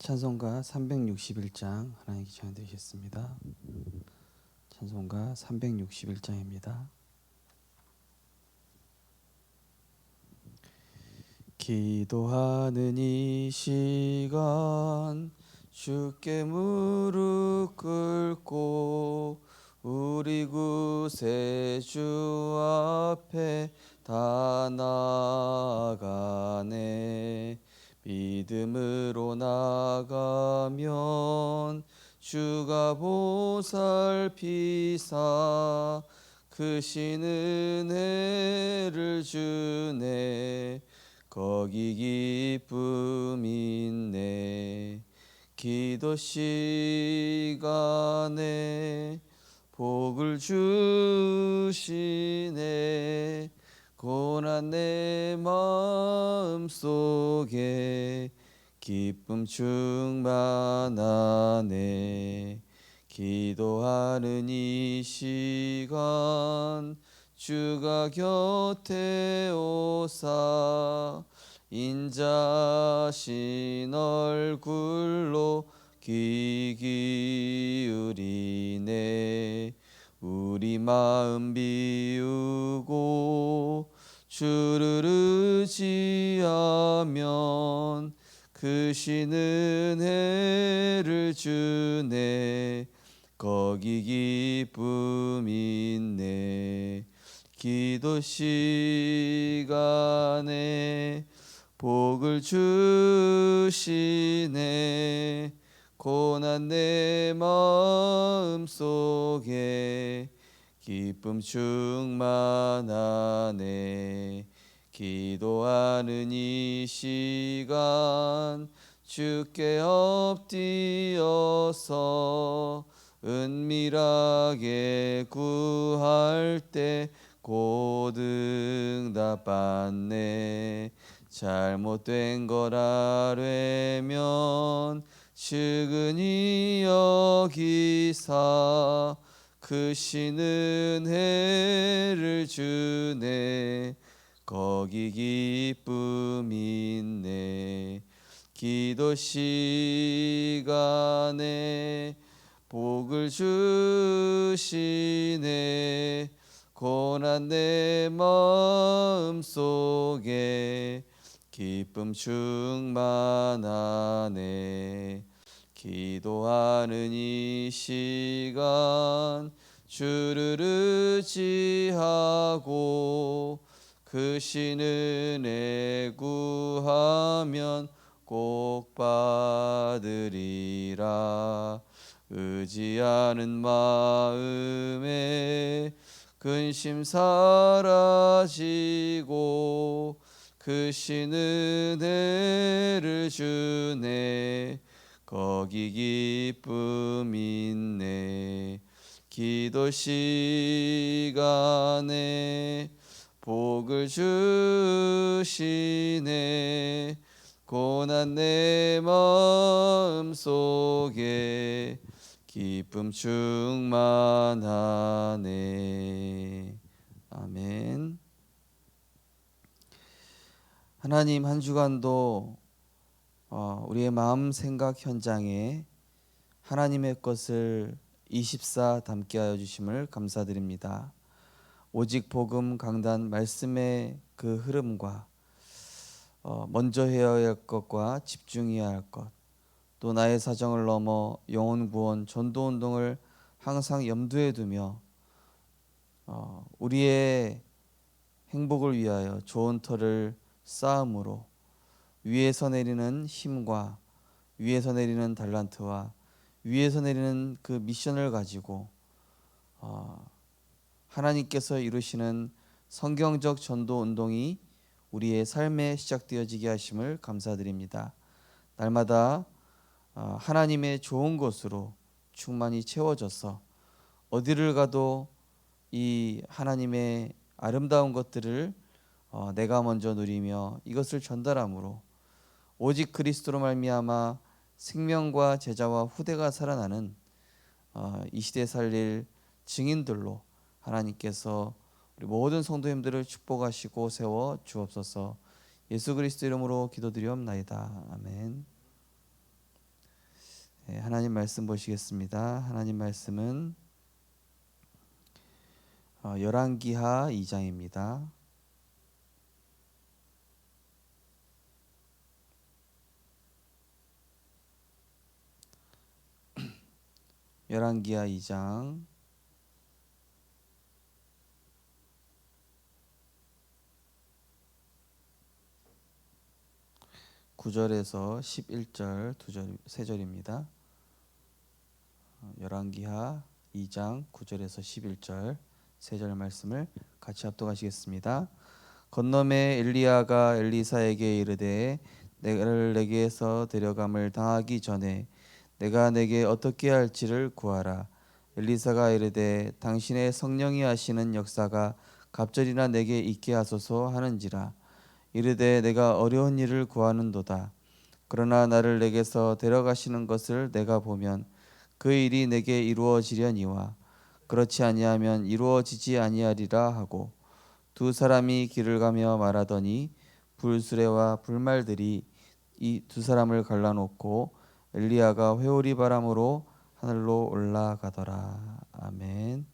찬송가 361장 하나님께 찬양 드리겠습니다. 찬송가 361장입니다. 기도하는 이 시간 주께 무릎 꿇고 우리 구세주 앞에 다 나가네 믿음으로 나가면 주가 보살피사 크신 은혜를 주네. 거기 기쁨 있네. 기도 시간에 복을 주시네 고난 내 마음 속에 기쁨 충만하네. 기도하는 이 시간 주가 곁에 오사 인자신 얼굴로 귀 기울이네. 우리 마음 비우고 주를 의지하면 크신 은혜를 주네. 거기 기쁨 있네. 기도 시간에 복을 주시네. 고난 내 마음 속에 기쁨 충만하네. 기도하는 이 시간 주께 엎드어서 은밀하게 구할 때 고등답 받네. 잘못된 걸 아뢰면 측은히 여기사 크신 은혜를 주네. 거기 기쁨 있네. 기도 시간에 복을 주시네. 고난 내 마음 속에 기쁨 충만하네 기도하는 이 시간 주를 의지하고 크신 은혜 구하면 꼭 받으리라. 의지하는 마음에 근심 사라지고 크신 은혜를 주네 거기 기쁨 있네. 기도 시간에 복을 주시네. 고난 내 마음 속에 기쁨 충만하네. 아멘. 하나님 한 주간도 어, 우리의 마음 생각 현장에 하나님의 것을 24 담게 하여 주심을 감사드립니다. 오직 복음 강단 말씀의 그 흐름과 어, 먼저 해야 할 것과 집중해야 할 것, 또 나의 사정을 넘어 영혼 구원, 전도 운동을 항상 염두에 두며 어, 우리의 행복을 위하여 좋은 터를 쌓음으로 위에서 내리는 힘과 위에서 내리는 달란트와 위에서 내리는 그 미션을 가지고 어, 하나님께서 이루시는 성경적 전도 운동이 우리의 삶에 시작되어지게 하심을 감사드립니다. 날마다 어, 하나님의 좋은 것으로 충만히 채워져서 어디를 가도 이 하나님의 아름다운 것들을 어, 내가 먼저 누리며 이것을 전달함으로 오직 그리스도로 말미암아 생명과 제자와 후대가 살아나는 어, 이 시대 살릴 증인들로 하나님께서 우리 모든 성도님들을 축복하시고 세워 주옵소서. 예수 그리스도 이름으로 기도드리옵나이다. 아멘. 네, 하나님 말씀 보시겠습니다. 하나님 말씀은 어, 열왕기하 2장입니다. 열왕기하 2장 9절에서 11절 두절 세 절입니다. 어, 열왕기하 2장 9절에서 11절 세절 말씀을 같이 합독하시겠습니다. 건너매 엘리야가 엘리사에게 이르되 내를 내게서 데려감을 당하기 전에 내가 내게 어떻게 할지를 구하라. 엘리사가 이르되 당신의 성령이 하시는 역사가 갑절이나 내게 있게 하소서 하는지라. 이르되 내가 어려운 일을 구하는도다. 그러나 나를 내게서 데려가시는 것을 내가 보면 그 일이 내게 이루어지려니와 그렇지 아니하면 이루어지지 아니하리라 하고 두 사람이 길을 가며 말하더니 불수레와 불말들이 이 두 사람을 갈라놓고 엘리야가 회오리 바람으로 하늘로 올라가더라. 아멘.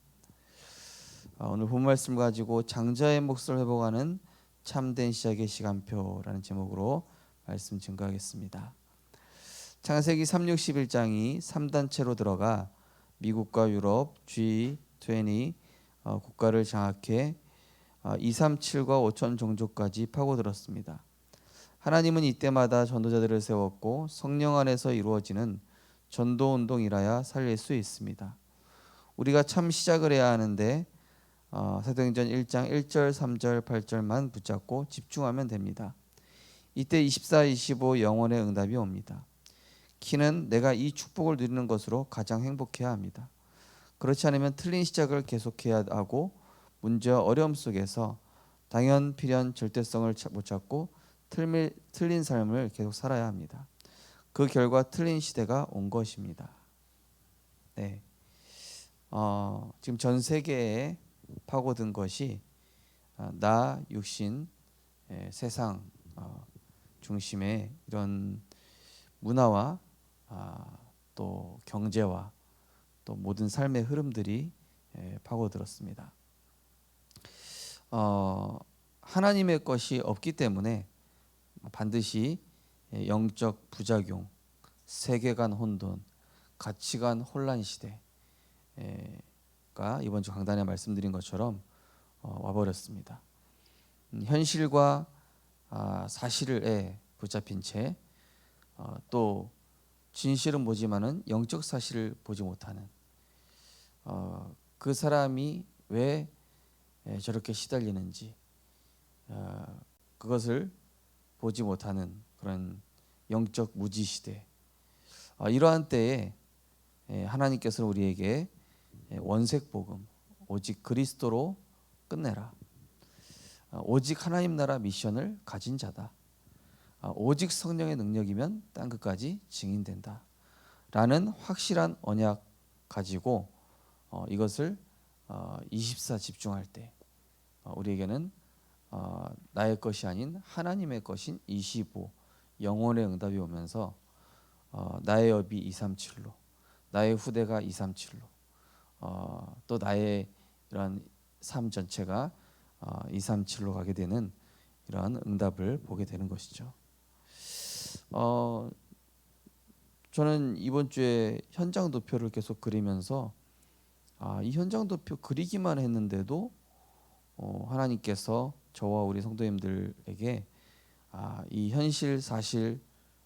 아, 오늘 본 말씀 가지고 장자의 몫을 회복하는 참된 시작의 시간표라는 제목으로 말씀 증거하겠습니다. 창세기 361장이 3단체로 들어가 미국과 유럽 G20 어, 국가를 장악해 어, 237과 5천 종족까지 파고들었습니다. 하나님은 이때마다 전도자들을 세웠고 성령 안에서 이루어지는 전도 운동이라야 살릴 수 있습니다. 우리가 참 시작을 해야 하는데 어, 사도행전 1장 1절, 3절, 8절만 붙잡고 집중하면 됩니다. 이때 24, 25 영혼의 응답이 옵니다. 키는 내가 이 축복을 누리는 것으로 가장 행복해야 합니다. 그렇지 않으면 틀린 시작을 계속해야 하고 문제와 어려움 속에서 당연, 필연, 절대성을 못 찾고 틀미, 틀린 삶을 계속 살아야 합니다. 그 결과 틀린 시대가 온 것입니다. 네, 어, 지금 전 세계에 파고든 것이 어, 나 육신 에, 세상 어, 중심의 이런 문화와 아, 또 경제와 또 모든 삶의 흐름들이 에, 파고들었습니다. 어, 하나님의 것이 없기 때문에 반드시 영적 부작용, 세계관 혼돈, 가치관 혼란 시대 가 이번 주 강단에 말씀드린 것처럼 어, 와버렸습니다. 음, 현실과 아, 사실에 붙잡힌 채또 어, 진실은 보지만은 영적 사실을 보지 못하는 어, 그 사람이 왜 에, 저렇게 시달리는지 어, 그것을 보지 못하는 그런 영적 무지 시대 어, 이러한 때에 에, 하나님께서는 우리에게 예, 원색 복음 오직 그리스도로 끝내라. 아, 오직 하나님 나라 미션을 가진 자다. 아, 오직 성령의 능력이면 땅 끝까지 증인된다. 라는 확실한 언약 가지고 어, 이것을 24 어, 집중할 때 어, 우리에게는 나의 것이 아닌 하나님의 것인 25 영혼의 응답이 오면서 나의 여비 237로 나의 후대가 237로 어, 또 나의 이런 삶 전체가 어, 237로 가게 되는 이러한 응답을 보게 되는 것이죠. 어, 저는 이번 주에 현장 도표를 계속 그리면서 아, 이 현장 도표 그리기만 했는데도 어, 하나님께서 저와 우리 성도님들에게 아, 이 현실 사실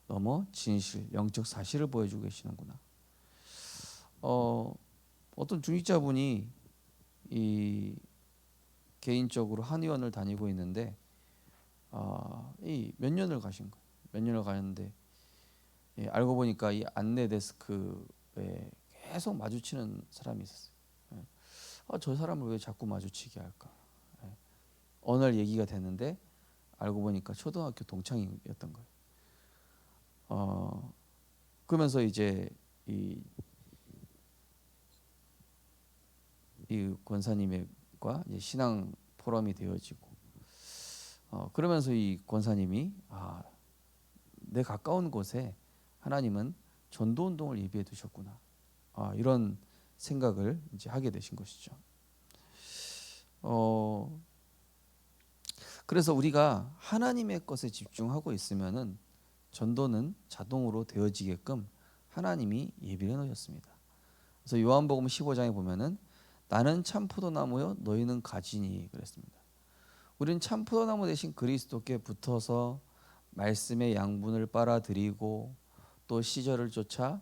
넘어 진실 영적 사실을 보여주고 계시는구나. 어, 어떤 중직자분이 이 개인적으로 한의원을 다니고 있는데 아, 이몇 년을 가신 거예요. 몇 년을 가는데 예, 알고 보니까 이 안내 데스크에 계속 마주치는 사람이 있었어요. 예. 아, 저 사람을 왜 자꾸 마주치게 할까? 예. 어느 날 얘기가 됐는데 알고 보니까 초등학교 동창이었던 거예요. 어, 그러면서 이제 이 이 권사님과 신앙 포럼이 되어지고 어, 그러면서 이 권사님이 아, 내 가까운 곳에 하나님은 전도 운동을 예비해 두셨구나. 아, 이런 생각을 이제 하게 되신 것이죠. 어 그래서 우리가 하나님의 것에 집중하고 있으면은 전도는 자동으로 되어지게끔 하나님이 예비해 놓으셨습니다. 그래서 요한복음 15장에 보면은 나는 참 포도나무요 너희는 가지니 그랬습니다. 우리는 참 포도나무 대신 그리스도께 붙어서 말씀의 양분을 빨아들이고 또 시절을 쫓아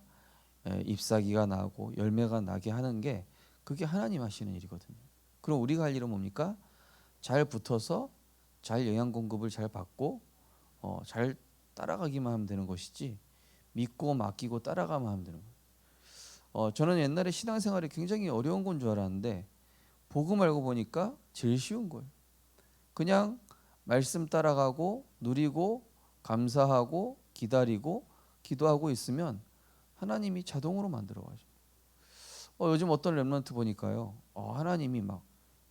에, 잎사귀가 나고 열매가 나게 하는 게 그게 하나님 하시는 일이거든요. 그럼 우리가 할 일은 뭡니까? 잘 붙어서 잘 영양 공급을 잘 받고 어, 잘 따라가기만 하면 되는 것이지 믿고 맡기고 따라가면 하면 되는 거예요. 어, 저는 옛날에 신앙생활이 굉장히 어려운 건 줄 알았는데 복음 알고 보니까 제일 쉬운 거예요. 그냥 말씀 따라가고 누리고 감사하고 기다리고 기도하고 있으면 하나님이 자동으로 만들어 가죠. 어, 요즘 어떤 렘런트 보니까요. 어, 하나님이 막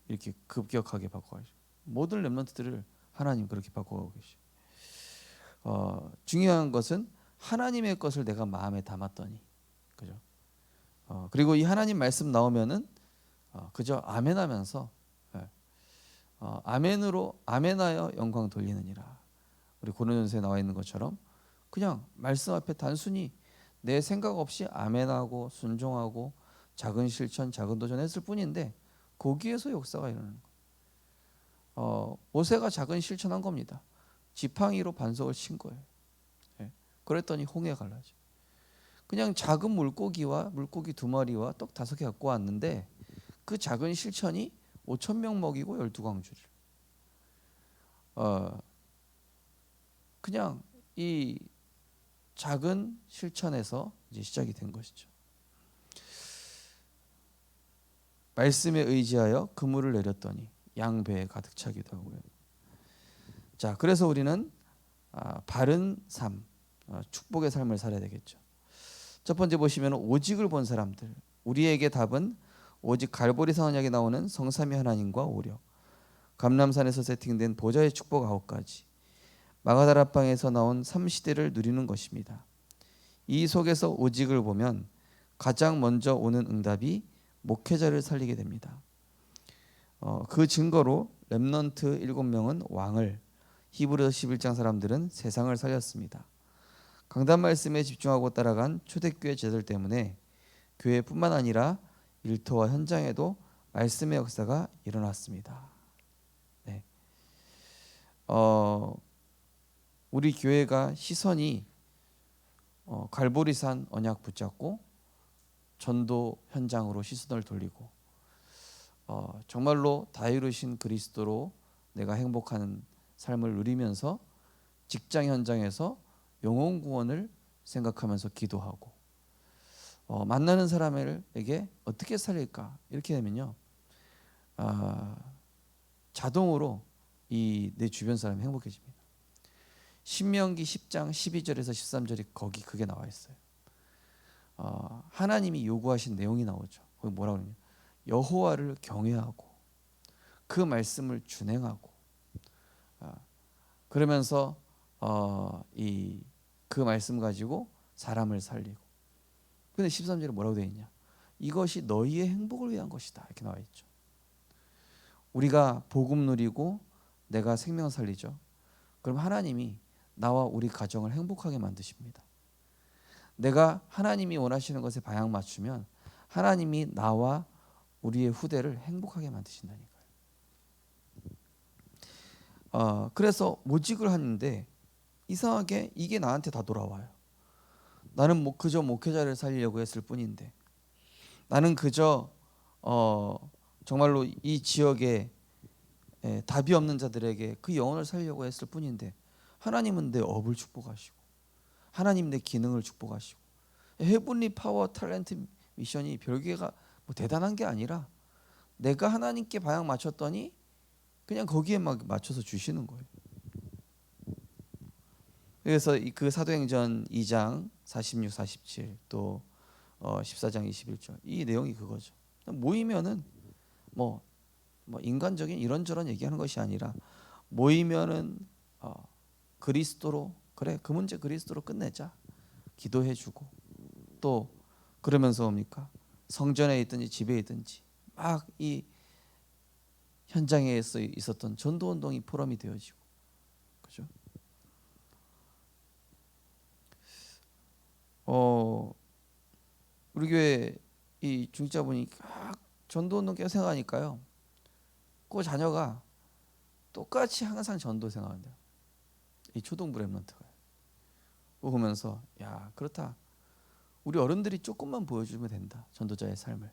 이렇게 급격하게 바꿔 가죠. 모든 렘런트들을 하나님 그렇게 바꿔가고 계시. 어, 중요한 것은 하나님의 것을 내가 마음에 담았더니, 그죠? 어, 그리고 이 하나님 말씀 나오면은 어, 그저 아멘하면서 예, 어, 아멘으로 아멘하여 영광 돌리느니라. 우리 고린도전서에 나와 있는 것처럼 그냥 말씀 앞에 단순히 내 생각 없이 아멘하고 순종하고 작은 실천, 작은 도전했을 뿐인데 거기에서 역사가 일어나는 거예요. 어, 모세가 작은 실천한 겁니다. 지팡이로 반석을 친 거예요. 예. 그랬더니 홍해 갈라져. 그냥 작은 물고기와 물고기 두 마리와 떡 다섯 개 갖고 왔는데 그 작은 실천이 5천 명 먹이고 열두 광주를. 어, 그냥 이 작은 실천에서 이제 시작이 된 것이죠. 말씀에 의지하여 그물을 내렸더니 양배에 가득 차기도 하고요. 자, 그래서 우리는 아, 바른 삶, 어, 축복의 삶을 살아야 되겠죠. 첫 번째 보시면 오직을 본 사람들. 우리에게 답은 오직 갈보리 선언약에 나오는 성삼위 하나님과 오력. 감람산에서 세팅된 보좌의 축복 아홉 가지. 마가다라방에서 나온 삼시대를 누리는 것입니다. 이 속에서 오직을 보면 가장 먼저 오는 응답이 목회자를 살리게 됩니다. 어, 그 증거로 렘넌트 일곱 명은 왕을 히브리서 11장 사람들은 세상을 살렸습니다. 강단 말씀에 집중하고 따라간 초대교회 제들 때문에 교회뿐만 아니라 일터와 현장에도 말씀의 역사가 일어났습니다. 네. 어, 우리 교회가 시선이 어, 갈보리산 언약 붙잡고 전도 현장으로 시선을 돌리고 어, 정말로 다 이루신 그리스도로 내가 행복한 삶을 누리면서 직장 현장에서 영혼 구원을 생각하면서 기도하고 어, 만나는 사람에게 어떻게 살릴까 이렇게 되면요 아, 자동으로 이 내 주변 사람이 행복해집니다. 신명기 10장 12절에서 13절이 거기 그게 나와 있어요. 어, 하나님이 요구하신 내용이 나오죠. 거기 뭐라 그러냐? 여호와를 경외하고 그 말씀을 준행하고 어, 그러면서 어, 이 그 말씀 가지고 사람을 살리고 근데 13절에 뭐라고 되어 있냐? 이것이 너희의 행복을 위한 것이다. 이렇게 나와 있죠. 우리가 복음 누리고 내가 생명 살리죠. 그럼 하나님이 나와 우리 가정을 행복하게 만드십니다. 내가 하나님이 원하시는 것에 방향 맞추면 하나님이 나와 우리의 후대를 행복하게 만드신다니까요. 어, 그래서 모직을 하는데 이상하게 이게 나한테 다 돌아와요. 나는 뭐 그저 목회자를 살리려고 했을 뿐인데 나는 그저 어, 정말로 이 지역에 에, 답이 없는 자들에게 그 영혼을 살리려고 했을 뿐인데 하나님은 내 업을 축복하시고 하나님 내 기능을 축복하시고 헤븐리 파워 탤런트 미션이 별개가 뭐 대단한 게 아니라 내가 하나님께 방향 맞췄더니 그냥 거기에 막 맞춰서 주시는 거예요. 그래서 그 사도행전 2장 46, 47또 어 14장 21절 이 내용이 그거죠. 모이면은 뭐, 뭐 인간적인 이런저런 얘기하는 것이 아니라 모이면은 어 그리스도로 그래 그 문제 그리스도로 끝내자 기도해주고 또 그러면서 뭡니까? 성전에 있든지 집에 있든지 막 이 현장에서 있었던 전도 운동이 포럼이 되어지고 그죠? 어 우리 교회 이 중직자분이 막 전도 운동 계속 생각하니까요. 그 자녀가 똑같이 항상 전도 생각한대요. 이 초등부 랩런트가 보면서 야 그렇다. 우리 어른들이 조금만 보여주면 된다. 전도자의 삶을.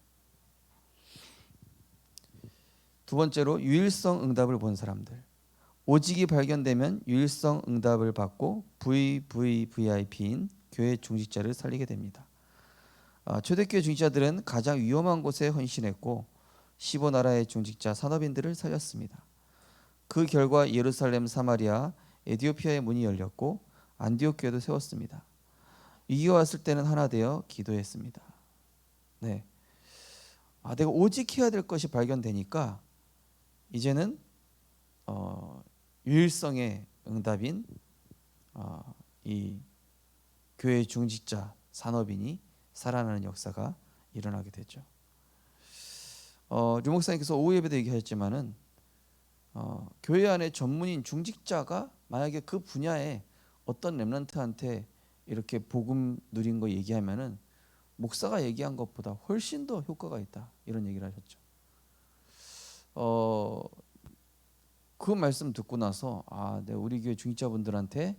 두 번째로 유일성 응답을 본 사람들. 오직이 발견되면 유일성 응답을 받고 VVVIP인 교회 중직자를 살리게 됩니다. 아, 초대교회 중직자들은 가장 위험한 곳에 헌신했고 15나라의 중직자 산업인들을 살렸습니다. 그 결과 예루살렘, 사마리아, 에디오피아의 문이 열렸고 안디옥 교회도 세웠습니다. 위기가 왔을 때는 하나 되어 기도했습니다. 네. 아, 내가 오직 해야 될 것이 발견되니까 이제는 어, 유일성의 응답인 어, 이 교회 중직자 산업인이 살아나는 역사가 일어나게 되죠. 어, 류 목사님께서 오후 예배도 얘기하셨지만은 어, 교회 안에 전문인 중직자가 만약에 그 분야에 어떤 렘런트한테 이렇게 복음 누린 거 얘기하면은 목사가 얘기한 것보다 훨씬 더 효과가 있다 이런 얘기를 하셨죠. 어, 그 말씀 듣고 나서 아, 네, 우리 교회 중직자분들한테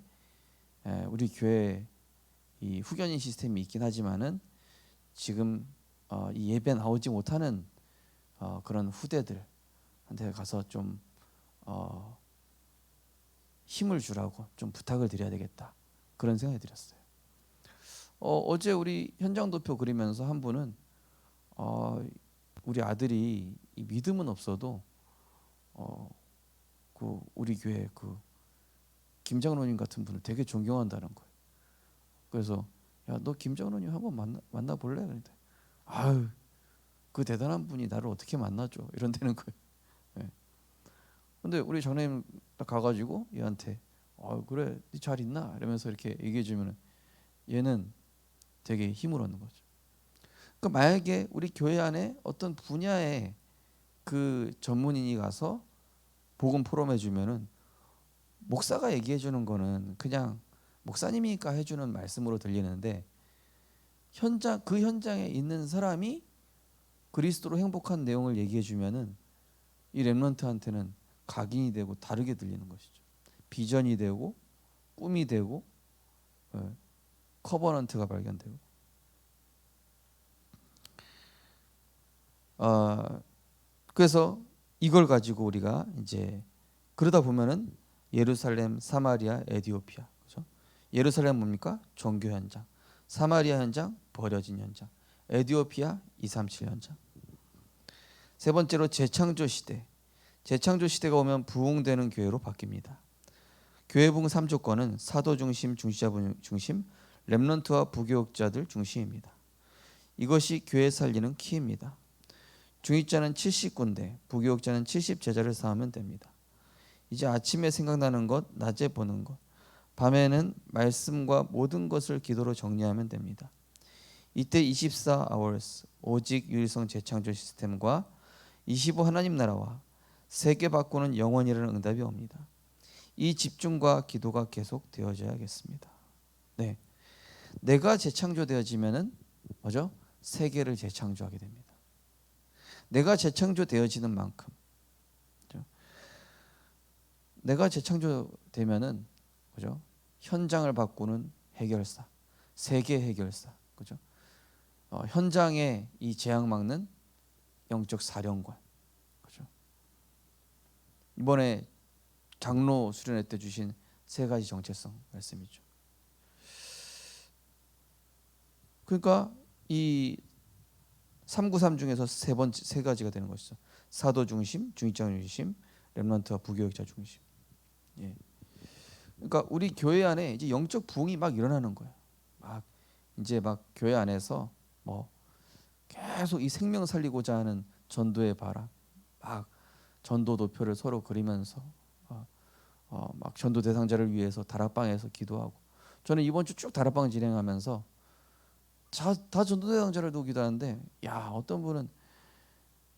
에, 우리 교회 이 후견인 시스템이 있긴 하지만은 지금 어, 이 예배 나오지 못하는 어, 그런 후대들한테 가서 좀 어, 힘을 주라고 좀 부탁을 드려야 되겠다 그런 생각이 들었어요. 어, 어제 우리 현장 도표 그리면서 한 분은 어, 우리 아들이 이 믿음은 없어도 어, 그 우리 교회 그 김장로님 같은 분을 되게 존경한다는 거예요. 그래서 야 너 김장로님 한번 만나 만나 볼래? 그런데 아유 그 대단한 분이 나를 어떻게 만나죠? 이런다는 거예요. 예. 근데 우리 장로님 딱 가가지고 얘한테 아 그래 네 잘 있나? 이러면서 이렇게 얘기해 주면은 얘는 되게 힘을 얻는 거죠. 그러니까 만약에 우리 교회 안에 어떤 분야에 그 전문인이 가서 복음 포럼 해 주면은 목사가 얘기해 주는 거는 그냥 목사님이니까 해주는 말씀으로 들리는데 현장 그 현장에 있는 사람이 그리스도로 행복한 내용을 얘기해 주면은 이 렘런트한테는 각인이 되고 다르게 들리는 것이죠. 비전이 되고 꿈이 되고 예, 커버넌트가 발견되고 아 그래서 이걸 가지고 우리가 이제 그러다 보면은 예루살렘, 사마리아, 에디오피아 그죠? 예루살렘 뭡니까? 종교 현장. 사마리아 현장 버려진 현장. 에디오피아 237 현장. 세 번째로 재창조 시대. 재창조 시대가 오면 부흥되는 교회로 바뀝니다. 교회 부흥 3조건은 사도 중심, 중시자 중심, 렘넌트와 부교육자들 중심입니다. 이것이 교회 살리는 키입니다. 중직자는 70군데, 부교육자는 70 제자를 쌓으면 됩니다. 이제 아침에 생각나는 것, 낮에 보는 것, 밤에는 말씀과 모든 것을 기도로 정리하면 됩니다. 이때 24 hours 오직 유일성 재창조 시스템과 25 하나님 나라와 세계 바꾸는 영원이라는 응답이 옵니다. 이 집중과 기도가 계속 되어져야겠습니다. 네, 내가 재창조되어지면은 뭐죠? 세계를 재창조하게 됩니다. 내가 재창조되어지는 만큼 그죠? 내가 재창조되면은 그죠? 현장을 바꾸는 해결사, 세계 해결사, 그죠? 어, 현장에 이 재앙 막는 영적 사령관, 그죠? 이번에 장로 수련회 때 주신 세 가지 정체성 말씀이죠. 그러니까 이 393 중에서 세 번째 세 가지가 되는 것이죠. 사도 중심, 중직자 중심, 렘넌트와 부교육자 중심. 예. 그러니까 우리 교회 안에 이제 영적 부흥이 막 일어나는 거예요. 막 이제 막 교회 안에서 뭐 계속 이 생명 살리고자 하는 전도의 바람, 막 전도 도표를 서로 그리면서 어, 어, 막 전도 대상자를 위해서 다락방에서 기도하고 저는 이번 주 쭉 다락방 진행하면서 다 전도 대상자를 두고 기도하는데 야 어떤 분은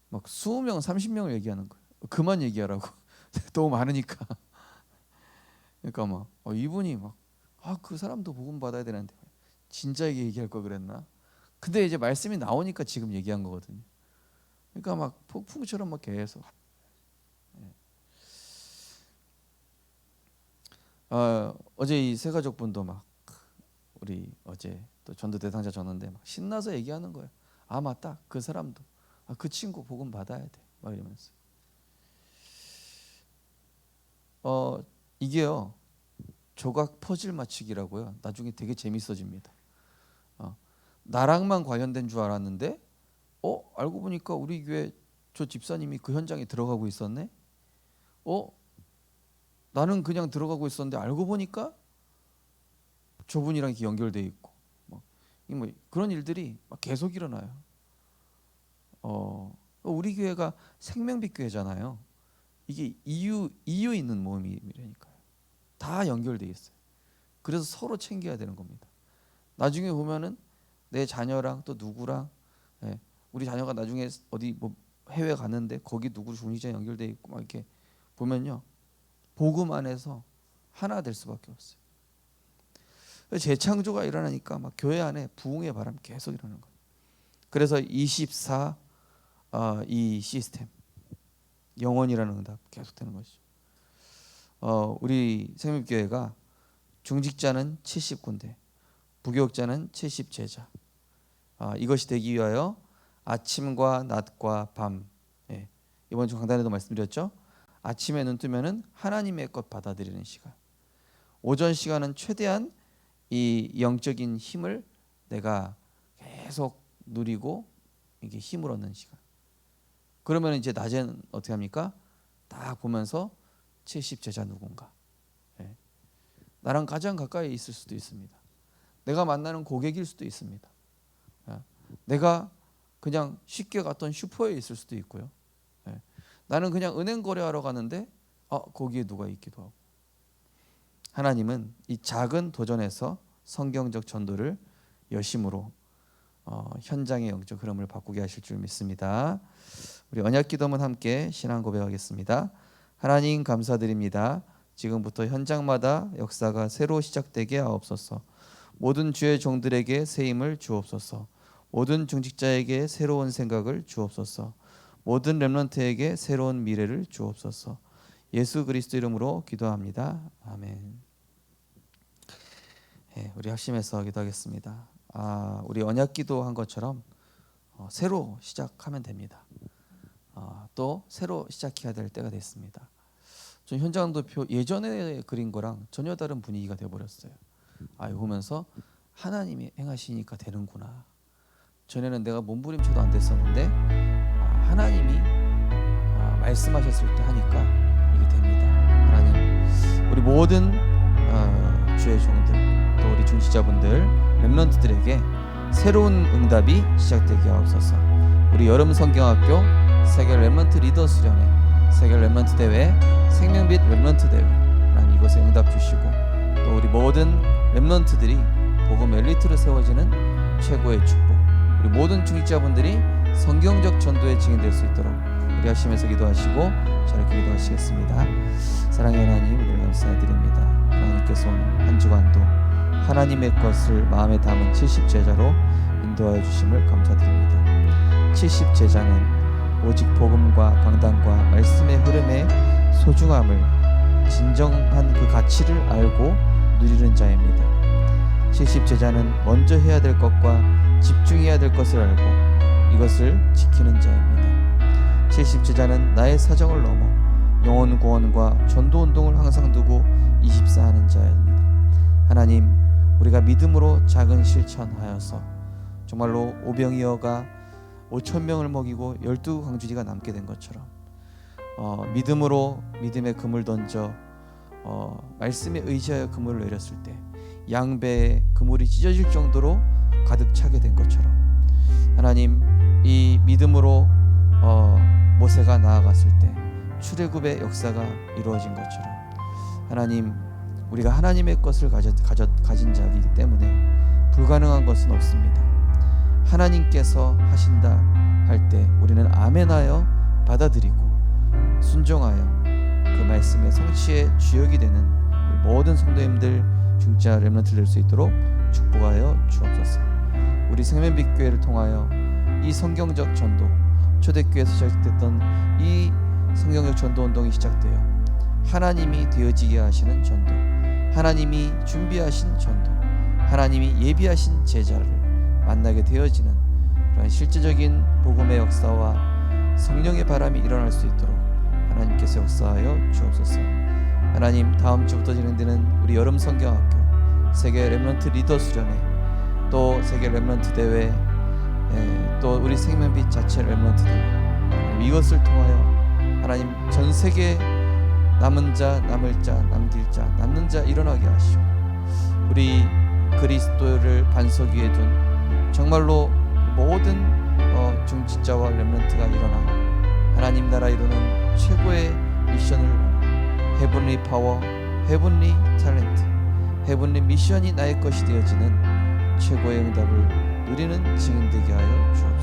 막 20명, 30명을 얘기하는 거예요. 그만 얘기하라고. 너무 많으니까. 그러니까 막 어, 이분이 막 아 그 사람도 복음 받아야 되는데 진짜에게 얘기할 걸 그랬나? 근데 이제 말씀이 나오니까 지금 얘기한 거거든요. 그러니까 막 폭풍처럼 막 계속. 어, 어제 이 세 가족 분도 막 우리 어제 또 전도 대상자 줬는데 막 신나서 얘기하는 거예요. 아 맞다 그 사람도 아, 그 친구 복음 받아야 돼. 막 이러면서. 어 이게요 조각 퍼즐 맞추기라고요. 나중에 되게 재밌어집니다. 어, 나랑만 관련된 줄 알았는데 어 알고 보니까 우리 교회 저 집사님이 그 현장에 들어가고 있었네. 어 나는 그냥 들어가고 있었는데 알고 보니까 저분이랑 연결돼 있고 뭐, 뭐 그런 일들이 막 계속 일어나요. 어 우리 교회가 생명빛 교회잖아요. 이게 이유 이유 있는 모임이라니까요. 다 연결돼 있어요. 그래서 서로 챙겨야 되는 겁니다. 나중에 보면은 내 자녀랑 또 누구랑 예, 우리 자녀가 나중에 어디 뭐 해외 가는데 거기 누구 중리자 연결돼 있고 막 이렇게 보면요 복음 안에서 하나 될 수밖에 없어요. 재창조가 일어나니까 막 교회 안에 부흥의 바람 계속 일어나는 거예요. 그래서 24 어, 이 시스템 영원이라는 응답 계속되는 것이죠. 어, 우리 생명교회가 중직자는 70군데, 부교육자는 70제자. 아, 이것이 되기 위하여 아침과 낮과 밤. 예, 이번 주 강단에도 말씀드렸죠. 아침에 눈 뜨면은 하나님의 것 받아들이는 시간. 오전 시간은 최대한 이 영적인 힘을 내가 계속 누리고 이게 힘을 얻는 시간. 그러면 이제 낮에는 어떻게 합니까? 딱 보면서 70 제자 누군가. 예. 나랑 가장 가까이 있을 수도 있습니다. 내가 만나는 고객일 수도 있습니다. 예. 내가 그냥 쉽게 갔던 슈퍼에 있을 수도 있고요. 예. 나는 그냥 은행 거래하러 가는데 아, 거기에 누가 있기도 하고. 하나님은 이 작은 도전에서 성경적 전도를 여심으로 어, 현장의 영적 흐름을 바꾸게 하실 줄 믿습니다. 우리 언약 기도문 함께 신앙 고백하겠습니다. 하나님 감사드립니다. 지금부터 현장마다 역사가 새로 시작되게 하옵소서. 모든 주의 종들에게 새 힘을 주옵소서. 모든 중직자에게 새로운 생각을 주옵소서. 모든 렘넌트에게 새로운 미래를 주옵소서. 예수 그리스도 이름으로 기도합니다. 아멘. 네, 우리 합심해서 기도하겠습니다. 아, 우리 언약 기도한 것처럼 어, 새로 시작하면 됩니다. 어, 또 새로 시작해야 될 때가 됐습니다. 전 현장 도표 예전에 그린 거랑 전혀 다른 분위기가 돼 버렸어요. 아, 보면서 하나님이 행하시니까 되는구나. 전에는 내가 몸부림쳐도 안 됐었는데 아, 하나님이 아, 말씀하셨을 때 하니까 이게 됩니다. 하나님, 우리 모든 어, 주의 종들, 또 우리 중시자분들, 렘런트들에게 새로운 응답이 시작되게 하옵소서. 우리 여름 성경학교 세계 랩런트 리더 수련회, 세계 랩런트 대회, 생명빛 랩런트 대회 하나님 이것에 응답 주시고 또 우리 모든 랩런트들이 복음 엘리트로 세워지는 최고의 축복 우리 모든 중직자분들이 성경적 전도의 증인 될 수 있도록 우리 하시면서 기도하시고 저렇게 기도하시겠습니다. 사랑의 하나님 우리 감사드립니다. 하나님께서 한 주간도 하나님의 것을 마음에 담은 70제자로 인도하여 주심을 감사드립니다. 70제자는 오직 복음과 강단과 말씀의 흐름의 소중함을 진정한 그 가치를 알고 누리는 자입니다. 70제자는 먼저 해야 될 것과 집중해야 될 것을 알고 이것을 지키는 자입니다. 70제자는 나의 사정을 넘어 영혼 구원과 전도 운동을 항상 두고 24하는 자입니다. 하나님, 우리가 믿음으로 작은 실천하여서 정말로 오병이어가 5천 명을 먹이고 열두 광주리가 남게 된 것처럼 어, 믿음으로 믿음의 금을 던져 어, 말씀에 의지하여 그물을 내렸을 때 양배의 그물이 찢어질 정도로 가득 차게 된 것처럼 하나님 이 믿음으로 어, 모세가 나아갔을 때 출애굽의 역사가 이루어진 것처럼 하나님 우리가 하나님의 것을 가져, 가져, 가진 자이기 때문에 불가능한 것은 없습니다. 하나님께서 하신다 할 때 우리는 아멘하여 받아들이고 순종하여 그 말씀의 성취의 주역이 되는 모든 성도님들 중자 렘넌트 될수 있도록 축복하여 주옵소서. 우리 생명빛 교회를 통하여 이 성경적 전도 초대교회에서 시작됐던 이 성경적 전도 운동이 시작되어 하나님이 되어지게 하시는 전도, 하나님이 준비하신 전도, 하나님이 예비하신 제자를 만나게 되어지는 그런 실제적인 복음의 역사와 성령의 바람이 일어날 수 있도록 하나님께서 역사하여 주옵소서. 하나님 다음 주부터 진행되는 우리 여름 성경학교 세계 렘넌트 리더 수련회 또 세계 렘넌트 대회 예, 또 우리 생명빛 자체 렘넌트 대회 하나님, 이것을 통하여 하나님 전 세계 남은 자 남을 자 남길 자 남는 자 일어나게 하시오. 우리 그리스도를 반석 위에 둔 정말로 모든 어, 중직자와 렘넌트가 일어나 하나님 나라 이루는 최고의 미션을 헤븐리 파워, 헤븐리 탤런트, 헤븐리 미션이 나의 것이 되어지는 최고의 응답을 누리는 증인 되게 하여 주옵소서.